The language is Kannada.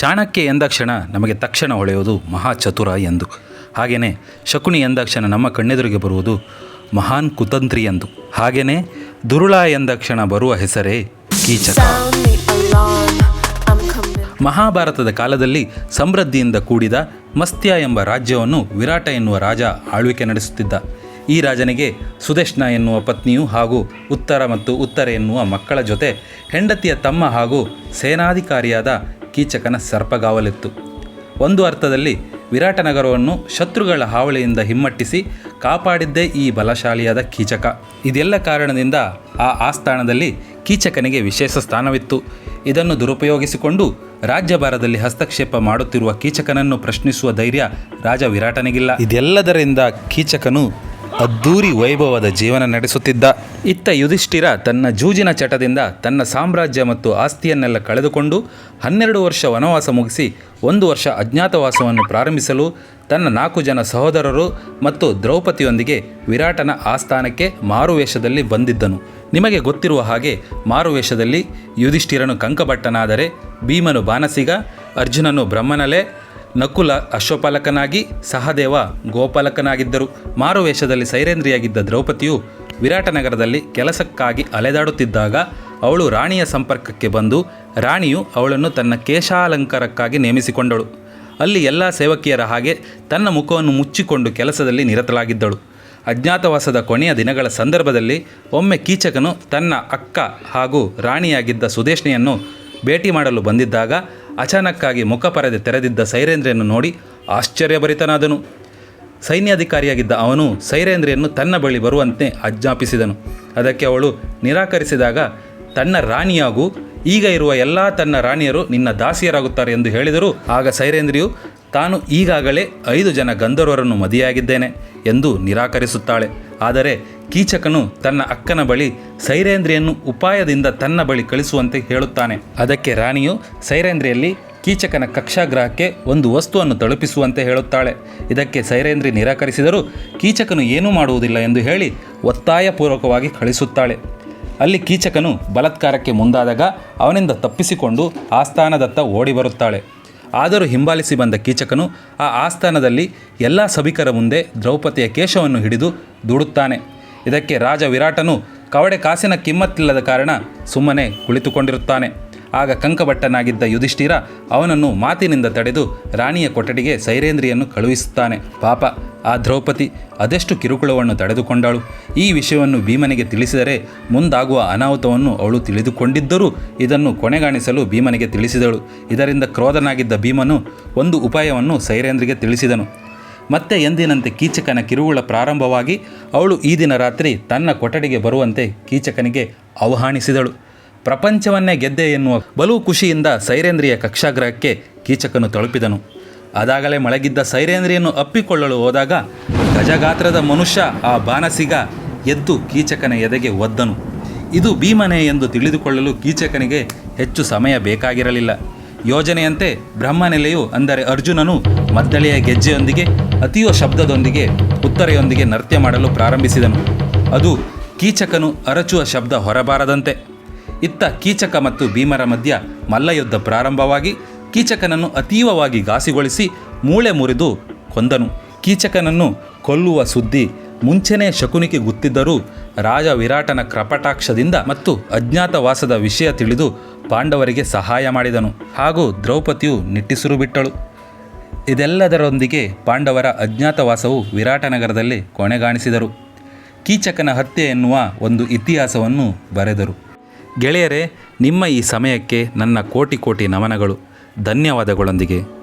ಚಾಣಕ್ಯ ಎಂದಾಕ್ಷಣ ನಮಗೆ ತಕ್ಷಣ ಹೊಳೆಯುವುದು ಮಹಾಚತುರ ಎಂದು. ಹಾಗೆಯೇ ಶಕುನಿ ಎಂದಾಕ್ಷಣ ನಮ್ಮ ಕಣ್ಣೆದುರಿಗೆ ಬರುವುದು ಮಹಾನ್ ಕುತಂತ್ರಿ ಎಂದು. ಹಾಗೆಯೇ ದುರುಳ ಎಂದಾಕ್ಷಣ ಬರುವ ಹೆಸರೇ ಕೀಚಕ. ಮಹಾಭಾರತದ ಕಾಲದಲ್ಲಿ ಸಮೃದ್ಧಿಯಿಂದ ಕೂಡಿದ ಮಸ್ತ್ಯ ಎಂಬ ರಾಜ್ಯವನ್ನು ವಿರಾಟ ಎನ್ನುವ ರಾಜ ಆಳ್ವಿಕೆ ನಡೆಸುತ್ತಿದ್ದ. ಈ ರಾಜನಿಗೆ ಸುದೇಶ್ನ ಎನ್ನುವ ಪತ್ನಿಯು ಹಾಗೂ ಉತ್ತರ ಮತ್ತು ಉತ್ತರ ಎನ್ನುವ ಮಕ್ಕಳ ಜೊತೆ ಹೆಂಡತಿಯ ತಮ್ಮ ಹಾಗೂ ಸೇನಾಧಿಕಾರಿಯಾದ ಕೀಚಕನ ಸರ್ಪಗಾವಲಿತ್ತು. ಒಂದು ಅರ್ಥದಲ್ಲಿ ವಿರಾಟನಗರವನ್ನು ಶತ್ರುಗಳ ಹಾವಳಿಯಿಂದ ಹಿಮ್ಮಟ್ಟಿಸಿ ಕಾಪಾಡಿದ್ದೇ ಈ ಬಲಶಾಲಿಯಾದ ಕೀಚಕ. ಇದೆಲ್ಲ ಕಾರಣದಿಂದ ಆ ಆಸ್ಥಾನದಲ್ಲಿ ಕೀಚಕನಿಗೆ ವಿಶೇಷ ಸ್ಥಾನವಿತ್ತು. ಇದನ್ನು ದುರುಪಯೋಗಿಸಿಕೊಂಡು ರಾಜ್ಯಭಾರದಲ್ಲಿ ಹಸ್ತಕ್ಷೇಪ ಮಾಡುತ್ತಿರುವ ಕೀಚಕನನ್ನು ಪ್ರಶ್ನಿಸುವ ಧೈರ್ಯ ರಾಜ ವಿರಾಟನಿಗಿಲ್ಲ. ಇದೆಲ್ಲದರಿಂದ ಕೀಚಕನು ಅದ್ದೂರಿ ವೈಭವದ ಜೀವನ ನಡೆಸುತ್ತಿದ್ದ ಇತ್ತ ಯುಧಿಷ್ಠಿರ ತನ್ನ ಜೂಜಿನ ಚಟದಿಂದ ತನ್ನ ಸಾಮ್ರಾಜ್ಯ ಮತ್ತು ಆಸ್ತಿಯನ್ನೆಲ್ಲ ಕಳೆದುಕೊಂಡು ಹನ್ನೆರಡು ವರ್ಷ ವನವಾಸ ಮುಗಿಸಿ ಒಂದು ವರ್ಷ ಅಜ್ಞಾತವಾಸವನ್ನು ಪ್ರಾರಂಭಿಸಲು ತನ್ನ ನಾಲ್ಕು ಜನ ಸಹೋದರರು ಮತ್ತು ದ್ರೌಪದಿಯೊಂದಿಗೆ ವಿರಾಟನ ಆಸ್ಥಾನಕ್ಕೆ ಮಾರುವೇಷದಲ್ಲಿ ಬಂದಿದ್ದನು. ನಿಮಗೆ ಗೊತ್ತಿರುವ ಹಾಗೆ ಮಾರುವೇಷದಲ್ಲಿ ಯುಧಿಷ್ಠಿರನು ಕಂಕಭಟ್ಟನಾದರೆ ಭೀಮನು ಬಾನಸಿಗ, ಅರ್ಜುನನು ಬ್ರಹ್ಮನಲೆ ನಕುಲ ಅಶ್ವಪಾಲಕನಾಗಿ ಸಹದೇವ ಗೋಪಾಲಕನಾಗಿದ್ದರು. ಮಾರುವೇಷದಲ್ಲಿ ಸೈರೇಂದ್ರಿಯಾಗಿದ್ದ ದ್ರೌಪದಿಯು ವಿರಾಟನಗರದಲ್ಲಿ ಕೆಲಸಕ್ಕಾಗಿ ಅಲೆದಾಡುತ್ತಿದ್ದಾಗ ಅವಳು ರಾಣಿಯ ಸಂಪರ್ಕಕ್ಕೆ ಬಂದು ರಾಣಿಯು ಅವಳನ್ನು ತನ್ನ ಕೇಶಾಲಂಕಾರಕ್ಕಾಗಿ ನೇಮಿಸಿಕೊಂಡಳು. ಅಲ್ಲಿ ಎಲ್ಲ ಸೇವಕಿಯರ ಹಾಗೆ ತನ್ನ ಮುಖವನ್ನು ಮುಚ್ಚಿಕೊಂಡು ಕೆಲಸದಲ್ಲಿ ನಿರತಳಾಗಿದ್ದಳು. ಅಜ್ಞಾತವಾಸದ ಕೊನೆಯ ದಿನಗಳ ಸಂದರ್ಭದಲ್ಲಿ ಒಮ್ಮೆ ಕೀಚಕನು ತನ್ನ ಅಕ್ಕ ಹಾಗೂ ರಾಣಿಯಾಗಿದ್ದ ಸುದೇಶ್ನಿಯನ್ನು ಭೇಟಿ ಮಾಡಲು ಬಂದಿದ್ದಾಗ ಅಚಾನಕ್ಕಾಗಿ ಮುಖಪರದೆ ತೆರೆದಿದ್ದ ಸೈರೇಂದ್ರಿಯನ್ನು ನೋಡಿ ಆಶ್ಚರ್ಯಭರಿತನಾದನು. ಸೈನ್ಯಾಧಿಕಾರಿಯಾಗಿದ್ದ ಅವನು ಸೈರೇಂದ್ರಿಯನ್ನು ತನ್ನ ಬಳಿ ಬರುವಂತೆ ಆಜ್ಞಾಪಿಸಿದನು. ಅದಕ್ಕೆ ಅವಳು ನಿರಾಕರಿಸಿದಾಗ, ತನ್ನ ರಾಣಿಯಾಗೂ, ಈಗ ಇರುವ ಎಲ್ಲ ತನ್ನ ರಾಣಿಯರು ನಿನ್ನ ದಾಸಿಯರಾಗುತ್ತಾರೆ ಎಂದು ಹೇಳಿದರು. ಆಗ ಸೈರೇಂದ್ರಿಯು, ತಾನು ಈಗಾಗಲೇ ಐದು ಜನ ಗಂಧರ್ವರನ್ನು ಮದುವೆಯಾಗಿದ್ದೇನೆ ಎಂದು ನಿರಾಕರಿಸುತ್ತಾಳೆ. ಆದರೆ ಕೀಚಕನು ತನ್ನ ಅಕ್ಕನ ಬಳಿ ಸೈರೇಂದ್ರಿಯನ್ನು ಉಪಾಯದಿಂದ ತನ್ನ ಬಳಿ ಕಳಿಸುವಂತೆ ಹೇಳುತ್ತಾನೆ. ಅದಕ್ಕೆ ರಾಣಿಯು ಸೈರೇಂದ್ರಿಯಲ್ಲಿ ಕೀಚಕನ ಕಕ್ಷಾಗ್ರಹಕ್ಕೆ ಒಂದು ವಸ್ತುವನ್ನು ತಲುಪಿಸುವಂತೆ ಹೇಳುತ್ತಾಳೆ. ಇದಕ್ಕೆ ಸೈರೇಂದ್ರಿ ನಿರಾಕರಿಸಿದರೂ ಕೀಚಕನು ಏನೂ ಮಾಡುವುದಿಲ್ಲ ಎಂದು ಹೇಳಿ ಒತ್ತಾಯಪೂರ್ವಕವಾಗಿ ಕಳಿಸುತ್ತಾಳೆ. ಅಲ್ಲಿ ಕೀಚಕನು ಬಲತ್ಕಾರಕ್ಕೆ ಮುಂದಾದಾಗ ಅವನಿಂದ ತಪ್ಪಿಸಿಕೊಂಡು ಆಸ್ಥಾನದತ್ತ ಓಡಿ ಬರುತ್ತಾಳೆ. ಆದರೂ ಹಿಂಬಾಲಿಸಿ ಬಂದ ಕೀಚಕನು ಆ ಆಸ್ಥಾನದಲ್ಲಿ ಎಲ್ಲ ಸಭಿಕರ ಮುಂದೆ ದ್ರೌಪದಿಯ ಕೇಶವನ್ನು ಹಿಡಿದು ದೂಡುತ್ತಾನೆ. ಇದಕ್ಕೆ ರಾಜ ವಿರಾಟನು ಕವಡೆ ಕಾಸಿನ ಕಿಮ್ಮತ್ತಿಲ್ಲದ ಕಾರಣ ಸುಮ್ಮನೆ ಕುಳಿತುಕೊಂಡಿರುತ್ತಾನೆ. ಆಗ ಕಂಕಭಟ್ಟನಾಗಿದ್ದ ಯುಧಿಷ್ಠಿರ ಅವನನ್ನು ಮಾತಿನಿಂದ ತಡೆದು ರಾಣಿಯ ಕೊಠಡಿಗೆ ಸೈರೇಂದ್ರಿಯನ್ನು ಕಳುಹಿಸುತ್ತಾನೆ. ಪಾಪ, ಆ ದ್ರೌಪದಿ ಅದೆಷ್ಟು ಕಿರುಕುಳವನ್ನು ತಡೆದುಕೊಂಡಳು? ಈ ವಿಷಯವನ್ನು ಭೀಮನಿಗೆ ತಿಳಿಸಿದರೆ ಮುಂದಾಗುವ ಅನಾಹುತವನ್ನು ಅವಳು ತಿಳಿದುಕೊಂಡಿದ್ದರೂ ಇದನ್ನು ಕೊನೆಗಾಣಿಸಲು ಭೀಮನಿಗೆ ತಿಳಿಸಿದಳು. ಇದರಿಂದ ಕ್ರೋಧನಾಗಿದ್ದ ಭೀಮನು ಒಂದು ಉಪಾಯವನ್ನು ಸೈರೇಂದ್ರಿಗೆ ತಿಳಿಸಿದನು. ಮತ್ತೆ ಎಂದಿನಂತೆ ಕೀಚಕನ ಕಿರುಗುಳ ಪ್ರಾರಂಭವಾಗಿ ಅವಳು ಈ ದಿನ ರಾತ್ರಿ ತನ್ನ ಕೊಠಡಿಗೆ ಬರುವಂತೆ ಕೀಚಕನಿಗೆ ಆಹ್ವಾನಿಸಿದಳು. ಪ್ರಪಂಚವನ್ನೇ ಗೆದ್ದೆ ಎನ್ನುವ ಬಲು ಖುಷಿಯಿಂದ ಸೈರೇಂದ್ರಿಯ ಕಕ್ಷಾಗ್ರಹಕ್ಕೆ ಕೀಚಕನು ತಲುಪಿದನು. ಅದಾಗಲೇ ಮಳಗಿದ್ದ ಸೈರೇಂದ್ರಿಯನ್ನು ಅಪ್ಪಿಕೊಳ್ಳಲು ಹೋದಾಗ ಗಜಗಾತ್ರದ ಮನುಷ್ಯ ಆ ಬಾನಸಿಗ ಎದ್ದು ಕೀಚಕನ ಎದೆಗೆ ಒದ್ದನು. ಇದು ಭೀಮನೆ ಎಂದು ತಿಳಿದುಕೊಳ್ಳಲು ಕೀಚಕನಿಗೆ ಹೆಚ್ಚು ಸಮಯ ಬೇಕಾಗಿರಲಿಲ್ಲ. ಯೋಜನೆಯಂತೆ ಬ್ರಹ್ಮನೆಲೆಯು ಅಂದರೆ ಅರ್ಜುನನು ಮದ್ದಳೆಯ ಗೆಜ್ಜೆಯೊಂದಿಗೆ, ಅತಿಯೋ ಶಬ್ದದೊಂದಿಗೆ, ಉತ್ತರೆಯೊಂದಿಗೆ ನೃತ್ಯ ಮಾಡಲು ಪ್ರಾರಂಭಿಸಿದನು. ಅದು ಕೀಚಕನು ಅರಚುವ ಶಬ್ದ ಹೊರಬಾರದಂತೆ. ಇತ್ತ ಕೀಚಕ ಮತ್ತು ಭೀಮರ ಮಧ್ಯ ಮಲ್ಲಯುದ್ಧ ಪ್ರಾರಂಭವಾಗಿ ಕೀಚಕನನ್ನು ಅತೀವವಾಗಿ ಘಾಸಿಗೊಳಿಸಿ ಮೂಳೆ ಮುರಿದು ಕೊಂದನು. ಕೀಚಕನನ್ನು ಕೊಲ್ಲುವ ಸುದ್ದಿ ಮುಂಚೆನೇ ಶಕುನಿಗೆ ಗೊತ್ತಿದ್ದರೂ ರಾಜ ವಿರಾಟನ ಕ್ರಪಟಾಕ್ಷದಿಂದ ಮತ್ತು ಅಜ್ಞಾತವಾಸದ ವಿಷಯ ತಿಳಿದು ಪಾಂಡವರಿಗೆ ಸಹಾಯ ಮಾಡಿದನು. ಹಾಗೂ ದ್ರೌಪದಿಯು ನಿಟ್ಟಿಸಿರು ಬಿಟ್ಟಳು. ಇದೆಲ್ಲದರೊಂದಿಗೆ ಪಾಂಡವರ ಅಜ್ಞಾತವಾಸವು ವಿರಾಟನಗರದಲ್ಲಿ ಕೊನೆಗಾಣಿಸಿದರು. ಕೀಚಕನ ಹತ್ಯೆ ಎನ್ನುವ ಒಂದು ಇತಿಹಾಸವನ್ನು ಬರೆದರು. ಗೆಳೆಯರೇ ನಿಮ್ಮ ಈ ಸಮಯಕ್ಕೆ ನನ್ನ ಕೋಟಿ ಕೋಟಿ ನಮನಗಳು. ಧನ್ಯವಾದಗಳೊಂದಿಗೆ.